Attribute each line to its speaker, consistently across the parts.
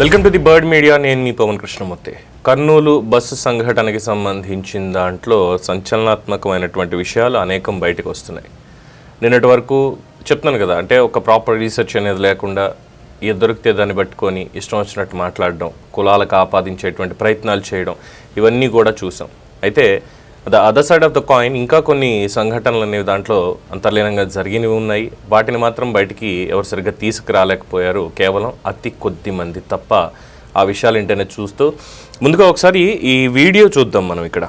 Speaker 1: Welcome to the Bird Media. నేను మీ Pavan Krishnamurthy. Kurnool bus సంఘటనకి సంబంధించిన దాంట్లో సంచలనాత్మకమైనటువంటి విషయాలు అనేకం బయటకు వస్తున్నాయి. నిన్నటి వరకు చెప్తున్నాను కదా అంటే ఒక ప్రాపర్ రీసెర్చ్ అనేది లేకుండా ఏది దొరికితే దాన్ని పట్టుకొని ఇష్టం వచ్చినట్టు మాట్లాడడం కులాలకు ఆపాదించేటువంటి ప్రయత్నాలు చేయడం ఇవన్నీ కూడా చూసాం. అయితే the other side of the coin ఇంకా కొన్ని సంఘటనలు అనేవి దాంట్లో అంతర్లీనంగా జరిగినవి ఉన్నాయి. వాటిని మాత్రం బయటికి ఎవరు సరిగ్గా తీసుకురాలేకపోయారు. కేవలం అతి కొద్ది మంది తప్ప ఆ విషయాలు ఏంటనే చూస్తూ ముందుగా ఒకసారి ఈ వీడియో చూద్దాం మనం ఇక్కడ.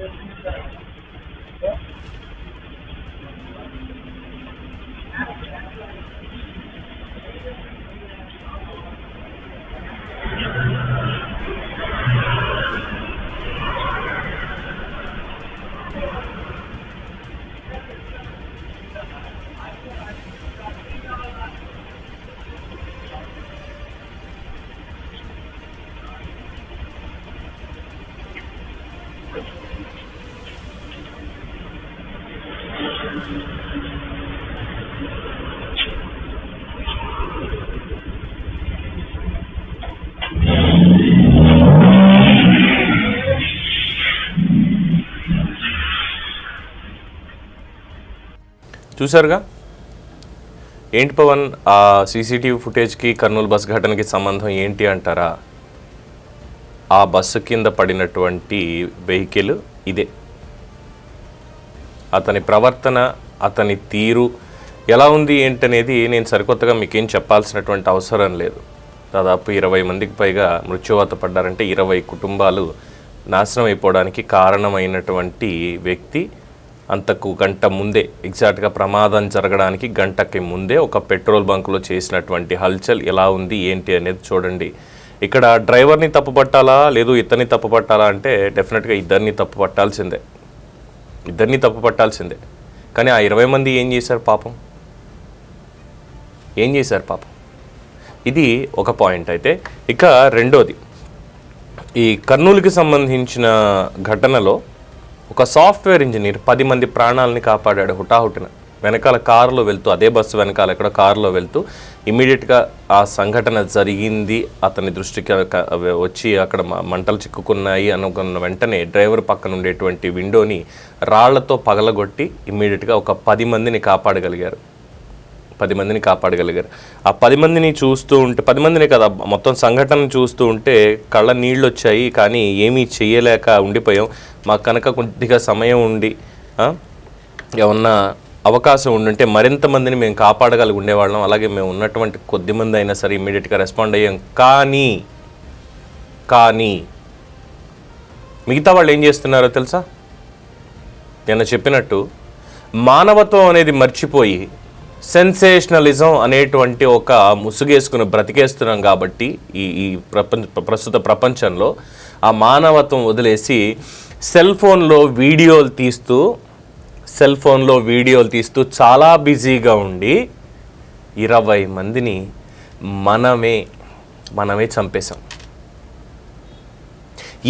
Speaker 1: Thank you. చూసారుగా ఏంటి పవన్ ఆ సీసీటీవీ ఫుటేజ్కి కర్నూలు బస్ ఘటనకి సంబంధం ఏంటి అంటారా? ఆ బస్సు కింద పడినటువంటి వెహికల్ ఇదే. అతని ప్రవర్తన అతని తీరు ఎలా ఉంది ఏంటనేది నేను సరికొత్తగా మీకేం చెప్పాల్సినటువంటి అవసరం లేదు. దాదాపు ఇరవై మందికి పైగా మృత్యువాత పడ్డారంటే ఇరవై కుటుంబాలు నాశనం అయిపోవడానికి కారణమైనటువంటి వ్యక్తి అంతకు గంట ముందే ఎగ్జాక్ట్గా ప్రమాదం జరగడానికి గంటకి ముందే ఒక పెట్రోల్ బంకులో చేసినటువంటి హల్చల్ ఎలా ఉంది ఏంటి అనేది చూడండి. ఇక్కడ డ్రైవర్ని తప్పుపట్టాలా లేదు ఇతన్ని తప్పుపట్టాలా అంటే డెఫినెట్గా ఇద్దరిని తప్పు పట్టాల్సిందే ఇద్దరిని తప్పు పట్టాల్సిందే కానీ ఆ ఇరవై మంది ఏం చేశారు పాపం? ఏం చేశారు పాపం? ఇది ఒక పాయింట్ అయితే. ఇక రెండోది. ఈ కర్నూలుకి సంబంధించిన ఘటనలో ఒక సాఫ్ట్వేర్ ఇంజనీర్ పది మంది ప్రాణాలని కాపాడాడు హుటాహుటిన. వెనకాల కారులో వెళ్తూ అదే బస్సు వెనకాల ఎక్కడ కారులో వెళ్తూ ఇమీడియట్గా ఆ సంఘటన జరిగింది. అతని దృష్టికి వచ్చి అక్కడ మంటలు చిక్కుకున్నాయి అనుకున్న వెంటనే డ్రైవర్ పక్కన ఉండేటువంటి విండోని రాళ్ళతో పగలగొట్టి ఇమీడియట్గా ఒక పది మందిని కాపాడగలిగారు. పది మందిని కాపాడగలిగారు. ఆ పది మందిని చూస్తూ ఉంటే పది మందిని కదా మొత్తం సంఘటన చూస్తూ ఉంటే కళ్ళ నీళ్ళు వచ్చాయి కానీ ఏమీ చేయలేక ఉండిపోయాం. మాకు కనుక కొద్దిగా సమయం ఉండి ఏమన్నా అవకాశం ఉండుంటే మరింత మందిని మేము కాపాడగలిగి ఉండేవాళ్ళం. అలాగే మేము ఉన్నటువంటి కొద్ది మంది అయినా సరే ఇమీడియట్గా రెస్పాండ్ అయ్యాం. కానీ కానీ మిగతా వాళ్ళు ఏం చేస్తున్నారో తెలుసా? నిన్న చెప్పినట్టు మానవత్వం అనేది మర్చిపోయి సెన్సేషనలిజం అనేటువంటి ఒక ముసుగేసుకుని బ్రతికేస్తున్నాం కాబట్టి ఈ ఈ ప్రపంచ ప్రస్తుత ప్రపంచంలో ఆ మానవత్వం వదిలేసి సెల్ ఫోన్లో వీడియోలు తీస్తూ సెల్ ఫోన్లో వీడియోలు తీస్తూ చాలా బిజీగా ఉండి ఇరవై మందిని మనమే మనమే చంపేశాం.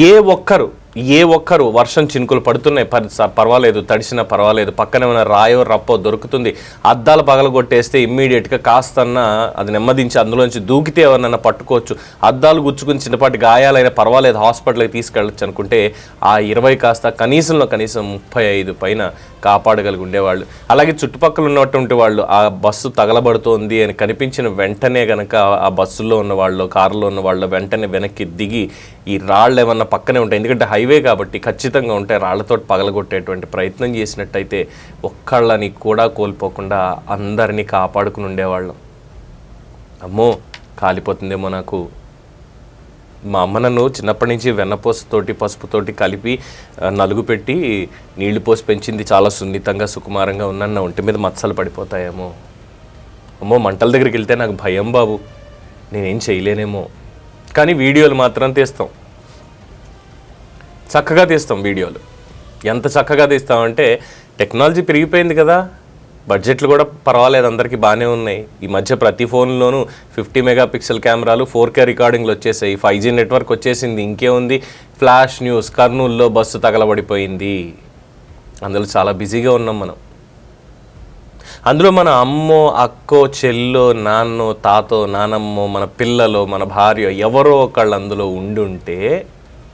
Speaker 1: ఏ ఒక్కరు ఏ ఒక్కరు వర్షం చినుకులు పడుతున్నాయి పర్ స- పర్వాలేదు తడిసినా పర్వాలేదు పక్కన ఉన్న రాయో రప్పో దొరుకుతుంది. అద్దాలు పగలగొట్టేస్తే ఇమ్మీడియట్గా కాస్తన్నా అది నెమ్మదించి అందులోంచి దూకితే ఎవరినన్నా పట్టుకోవచ్చు. అద్దాలు గుచ్చుకుని చిన్నపాటి గాయాలైనా పర్వాలేదు హాస్పిటల్కి తీసుకెళ్ళచ్చు అనుకుంటే ఆ ఇరవై కాస్త కనీసంలో కనీసం ముప్పై ఐదు పైన కాపాడగలిగి ఉండేవాళ్ళు. అలాగే చుట్టుపక్కల ఉన్నటువంటి వాళ్ళు ఆ బస్సు తగలబడుతోంది అని కనిపించిన వెంటనే గనక ఆ బస్సులో ఉన్న వాళ్ళు కారులో ఉన్న వాళ్ళు వెంటనే వెనక్కి దిగి ఈ రాళ్ళు ఏమన్నా పక్కనే ఉంటాయి. ఎందుకంటే హైవే కాబట్టి ఖచ్చితంగా ఉంటాయి రాళ్ళతో పగలగొట్టేటువంటి ప్రయత్నం చేసినట్టయితే ఒక్కళ్ళని కూడా కోల్పోకుండా అందరినీ కాపాడుకుని ఉండేవాళ్ళం. అమ్మో కాలిపోతుందేమో నాకు. మా అమ్మ నన్ను చిన్నప్పటి నుంచి వెన్నపూసతోటి పసుపుతోటి కలిపి నలుగు పెట్టి నీళ్ళు పోసి పెంచింది. చాలా సున్నితంగా సుకుమారంగా ఉన్నాను. నా ఒంటి మీద మచ్చలు పడిపోతాయేమో. అమ్మో మంటల దగ్గరికి వెళ్తే నాకు భయం బాబు. నేనేం చేయలేనేమో. కానీ వీడియోలు మాత్రం తీస్తాం. చక్కగా తీస్తాం వీడియోలు. ఎంత చక్కగా తీస్తామంటే టెక్నాలజీ పెరిగిపోయింది కదా. బడ్జెట్లు కూడా పర్వాలేదు అందరికీ బాగానే ఉన్నాయి. ఈ మధ్య ప్రతి ఫోన్లోనూ ఫిఫ్టీ మెగా పిక్సెల్ కెమెరాలు ఫోర్ కే రికార్డింగ్లు వచ్చేసాయి. ఫైవ్ జీ నెట్వర్క్ వచ్చేసింది ఇంకేముంది? ఫ్లాష్ న్యూస్ కర్నూల్లో బస్సు తగలబడిపోయింది. అందులో చాలా బిజీగా ఉన్నాం మనం. అందులో మన అమ్మో అక్కో చెల్లో నాన్నో తాతో నానమ్మో మన పిల్లలో మన భార్య ఎవరో ఒకళ్ళు అందులో ఉండుంటే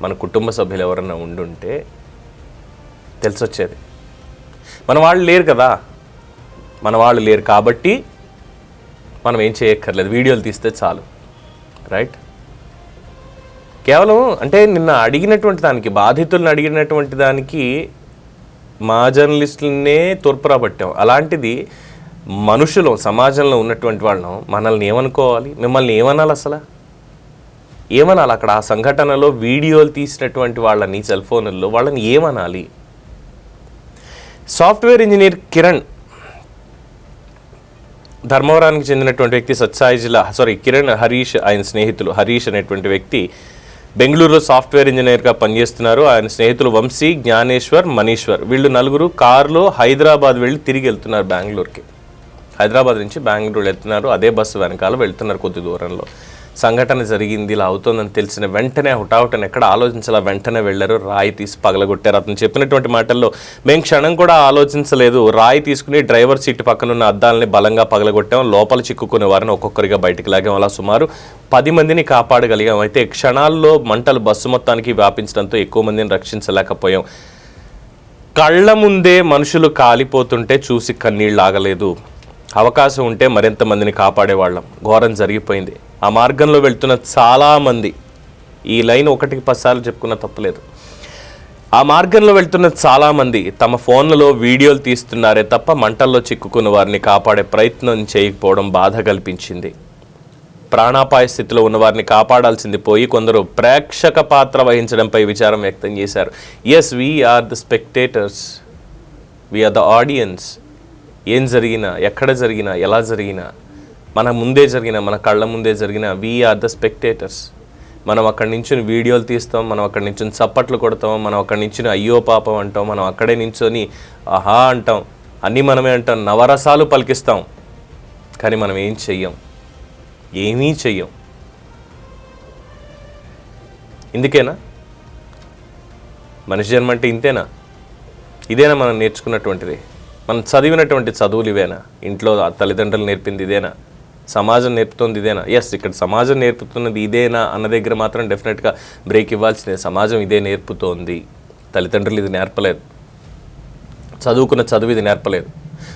Speaker 1: మన కుటుంబ సభ్యులు ఎవరన్నా ఉండుంటే తెలిసొచ్చేది. మన వాళ్ళు లేరు కదా. మన వాళ్ళు లేరు కాబట్టి మనం ఏం చేయక్కర్లేదు. వీడియోలు తీస్తే చాలు. రైట్ కేవలం అంటే నిన్న అడిగినటువంటి దానికి బాధితులను అడిగినటువంటి దానికి మా జర్నలిస్టులనే తోర్పురా పట్టాం అలాంటిది మనుషులు సమాజంలో ఉన్నటువంటి వాళ్ళం మనల్ని ఏమనుకోవాలి? మిమ్మల్ని ఏమనాలి అసలు? ఏమనాలి? అక్కడ ఆ సంఘటనలో వీడియోలు తీసినటువంటి వాళ్ళని సెల్ ఫోన్లలో వాళ్ళని ఏమనాలి? సాఫ్ట్వేర్ ఇంజనీర్ కిరణ్ ధర్మవరానికి చెందినటువంటి వ్యక్తి సత్సాయి జిల్లా సారీ కిరణ్ హరీష్ ఆయన స్నేహితులు హరీష్ అనేటువంటి వ్యక్తి బెంగళూరులో సాఫ్ట్వేర్ ఇంజనీర్గా పనిచేస్తున్నారు. ఆయన స్నేహితులు వంశీ జ్ఞానేశ్వర్ మనీశ్వర్. వీళ్ళు నలుగురు కారులో హైదరాబాద్ వెళ్ళి తిరిగి వెళ్తున్నారు బెంగళూరుకి. హైదరాబాద్ నుంచి బెంగళూరు వెళ్తున్నారు. అదే బస్సు వెనకాల వెళ్తున్నారు కొద్ది దూరంలో. సంఘటన జరిగింది ఇలా అవుతోందని తెలిసిన వెంటనే హుటాహుటని ఎక్కడ ఆలోచించాలా వెంటనే వెళ్ళారు రాయి తీసి పగలగొట్టారు. అతను చెప్పినటువంటి మాటల్లో మేము క్షణం కూడా ఆలోచించలేదు. రాయి తీసుకుని డ్రైవర్ సీట్ పక్కన ఉన్న అద్దాలని బలంగా పగలగొట్టాం. లోపల చిక్కుకునే వారిని ఒక్కొక్కరిగా బయటికి లాగాం. అలా సుమారు పది మందిని కాపాడగలిగాం. అయితే క్షణాల్లో మంటలు బస్సు మొత్తానికి వ్యాపించడంతో ఎక్కువ మందిని రక్షించలేకపోయాం. కళ్ళ ముందే మనుషులు కాలిపోతుంటే చూసి కన్నీళ్ళు ఆగలేదు. అవకాశం ఉంటే మరింత మందిని కాపాడేవాళ్ళం. ఘోరం జరిగిపోయింది. ఆ మార్గంలో వెళ్తున్న చాలామంది ఈ లైన్ ఒకటికి పదిసార్లు చెప్పుకున్న తప్పలేదు. ఆ మార్గంలో వెళ్తున్న చాలామంది తమ ఫోన్లలో వీడియోలు తీస్తున్నారే తప్ప మంటల్లో చిక్కుకున్న వారిని కాపాడే ప్రయత్నం చేయకపోవడం బాధ కల్పించింది. ప్రాణాపాయ స్థితిలో ఉన్న వారిని కాపాడాల్సింది పోయి కొందరు ప్రేక్షక పాత్ర వహించడంపై విచారం వ్యక్తం చేశారు. Yes we are the spectators we are the audience ఏం జరిగినా ఎక్కడ జరిగినా ఎలా జరిగినా మన ముందే జరిగిన మన కళ్ళ ముందే జరిగిన వీఆర్ ద స్పెక్టేటర్స్ మనం అక్కడి నుంచి వీడియోలు తీస్తాం మనం అక్కడి నుంచి చప్పట్లు కొడతాం మనం అక్కడి నుంచి అయ్యో పాపం అంటాం మనం అక్కడే నించొని ఆహా అంటాం. అన్నీ మనమే అంటాం నవరసాలు పలికిస్తాం. కానీ మనం ఏం చెయ్యం? ఏమీ చెయ్యం. ఇందుకేనా? మనిషి జన్మ అంటే ఇంతేనా? ఇదేనా మనం నేర్చుకున్నటువంటిది? మనం చదివినటువంటి చదువులు ఇవేనా? ఇంట్లో తల్లిదండ్రులు నేర్పింది ఇదేనా? సమాజం నేర్పుతుంది ఇదేనా? ఎస్ ఇక్కడ సమాజం నేర్పుతున్నది ఇదేనా అన్న దగ్గర మాత్రం డెఫినెట్గా బ్రేక్ ఇవ్వాల్సిందే. సమాజం ఇదే నేర్పుతోంది. తల్లిదండ్రులు ఇది నేర్పలేదు. చదువుకున్న చదువు ఇది నేర్పలేదు.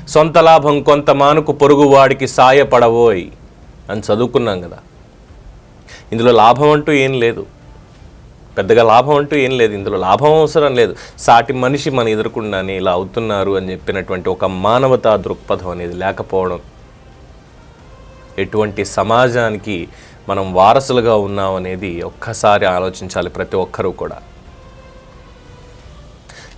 Speaker 1: సొంత లాభం కొంత మానుకు పొరుగువాడికి సాయపడవోయ్ అని చదువుకున్నాం కదా. ఇందులో లాభం అంటూ ఏం లేదు. పెద్దగా లాభం అంటూ ఏం లేదు. ఇందులో లాభం అవసరం లేదు. సాటి మనిషి మన ఎదుర్కొన్నాని ఇలా అవుతున్నారు అని చెప్పినటువంటి ఒక మానవతా దృక్పథం అనేది లేకపోవడం ఎటువంటి సమాజానికి మనం వారసులుగా ఉన్నాం అనేది ఒక్కసారి ఆలోచించాలి ప్రతి ఒక్కరూ కూడా.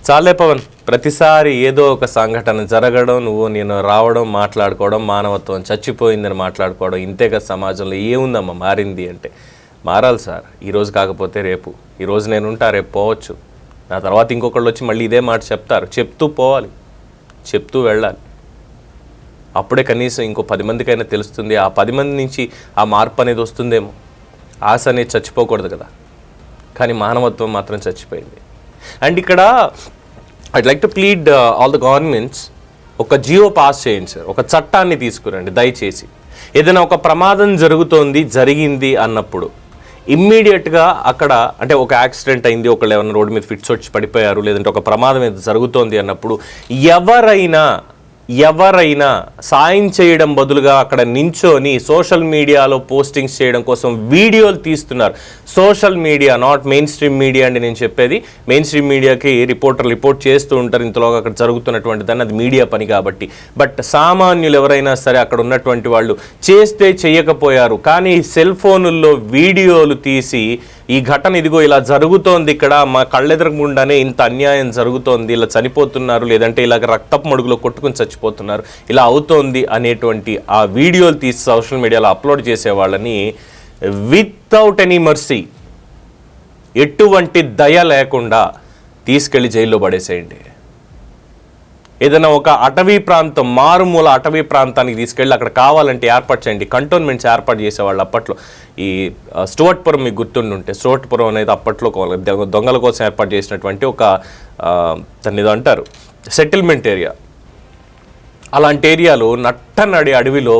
Speaker 1: చాలే పవన్ ప్రతిసారి ఏదో ఒక సంఘటన జరగడం నువ్వు నేను రావడం మాట్లాడుకోవడం మానవత్వం చచ్చిపోయిందని మాట్లాడుకోవడం ఇంతేగా సమాజంలో ఏముందమ్మా మారింది అంటే? మారాలి సార్ ఈరోజు కాకపోతే రేపు ఈరోజు నేను ఉంటా రేపు పోవచ్చు. నా తర్వాత ఇంకొకళ్ళు వచ్చి మళ్ళీ ఇదే మాట చెప్తారు. చెప్తూ పోవాలి. చెప్తూ వెళ్ళాలి. అప్పుడే కనీసం ఇంకో పది మందికైనా తెలుస్తుంది ఆ పది మంది నుంచి ఆ మార్పు అనేది వస్తుందేమో. ఆశ అనేది చచ్చిపోకూడదు కదా. కానీ మానవత్వం మాత్రం చచ్చిపోయింది. అండ్ ఇక్కడ I'd like to plead all the governments ఒక జియో పాస్ చేయండి సార్. ఒక చట్టాన్ని తీసుకురండి దయచేసి. ఏదైనా ఒక ప్రమాదం జరుగుతోంది జరిగింది అన్నప్పుడు ఇమ్మీడియట్గా అక్కడ అంటే ఒక యాక్సిడెంట్ అయింది ఒకళ్ళు ఏమైనా రోడ్డు మీద ఫిట్స్ వచ్చి పడిపోయారు లేదంటే ఒక ప్రమాదం ఏదో జరుగుతోంది అన్నప్పుడు ఎవరైనా ఎవరైనా సాయం చేయడం బదులుగా అక్కడ నించొని సోషల్ మీడియాలో పోస్టింగ్స్ చేయడం కోసం వీడియోలు తీస్తున్నారు. Social media not mainstream media అండి నేను చెప్పేది. మెయిన్ స్ట్రీమ్ మీడియాకి రిపోర్టర్లు రిపోర్ట్ చేస్తూ ఉంటారు. ఇంతలోగా అక్కడ జరుగుతున్నటువంటి దాన్ని అది మీడియా పని కాబట్టి. బట్ సామాన్యులు ఎవరైనా సరే అక్కడ ఉన్నటువంటి వాళ్ళు చేస్తే చేయకపోయారు. కానీ సెల్ ఫోనుల్లో వీడియోలు తీసి ఈ ఘటన ఇదిగో ఇలా జరుగుతోంది ఇక్కడ మా కళ్ళెదరకుండానే ఇంత అన్యాయం జరుగుతోంది ఇలా చనిపోతున్నారు లేదంటే ఇలాగ రక్తపు మడుగులో కొట్టుకుని చచ్చిపోతున్నారు ఇలా అవుతోంది అనేటువంటి ఆ వీడియోలు తీసి సోషల్ మీడియాలో అప్లోడ్ చేసే వాళ్ళని వితౌట్ ఎనీ మర్సీ ఎటువంటి దయ లేకుండా తీసుకెళ్ళి జైల్లో పడేసేయండి. ఏదైనా ఒక అటవీ ప్రాంతం మారుమూల అటవీ ప్రాంతానికి తీసుకెళ్ళి అక్కడ కావాలంటే ఏర్పాటు చేయండి. కంటోన్మెంట్స్ ఏర్పాటు చేసేవాళ్ళు అప్పట్లో. ఈ స్టోట్పురం స్టువర్ట్పురం మీకు గుర్తుండి ఉంటే స్టువర్ట్పురం అనేది అప్పట్లో దొంగల కోసం ఏర్పాటు చేసినటువంటి ఒక ఆ, దాన్ని ఏదో అంటారు సెటిల్మెంట్ ఏరియా. అలాంటి ఏరియాలో నట్టనడి అడవిలో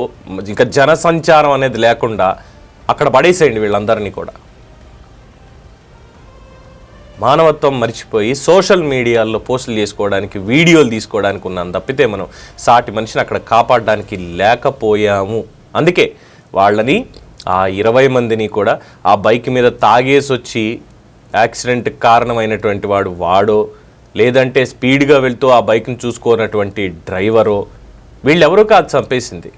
Speaker 1: ఇంకా జనసంచారం అనేది లేకుండా అక్కడ పడేసేయండి వీళ్ళందరినీ కూడా. మానవత్వం మర్చిపోయి సోషల్ మీడియాల్లో పోస్టులు చేసుకోవడానికి వీడియోలు తీసుకోవడానికి ఉన్నాను తప్పితే మనం సాటి మనిషిని అక్కడ కాపాడడానికి లేకపోయాము. అందుకే వాళ్ళని ఆ ఇరవై మందిని కూడా ఆ బైక్ మీద తాగేసి వచ్చి యాక్సిడెంట్ కారణమైనటువంటి వాడు వాడో లేదంటే స్పీడ్గా వెళ్తూ ఆ బైక్ని చూసుకోనటువంటి డ్రైవరో వీళ్ళెవరూ కాదు చంపేసింది.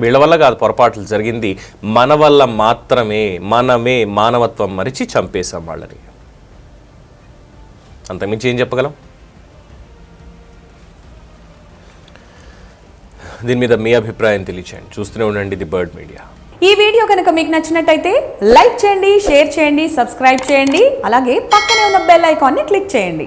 Speaker 1: వీళ్ళ వల్ల కాదు పొరపాట్లు జరిగింది. మన వల్ల మాత్రమే మనమే మానవత్వం మరిచి చంపేశాం వాళ్ళని. అంతకుమించి ఏం చెప్పగలం? దీని మీద మీ అభిప్రాయం తెలియచేయండి. చూస్తూనే ఉండండి ది బర్డ్ మీడియా.
Speaker 2: ఈ వీడియో కనుక మీకు నచ్చినట్టయితే లైక్ చేయండి షేర్ చేయండి సబ్స్క్రైబ్ చేయండి అలాగే పక్కనే ఉన్న బెల్ ఐకాన్ని క్లిక్ చేయండి.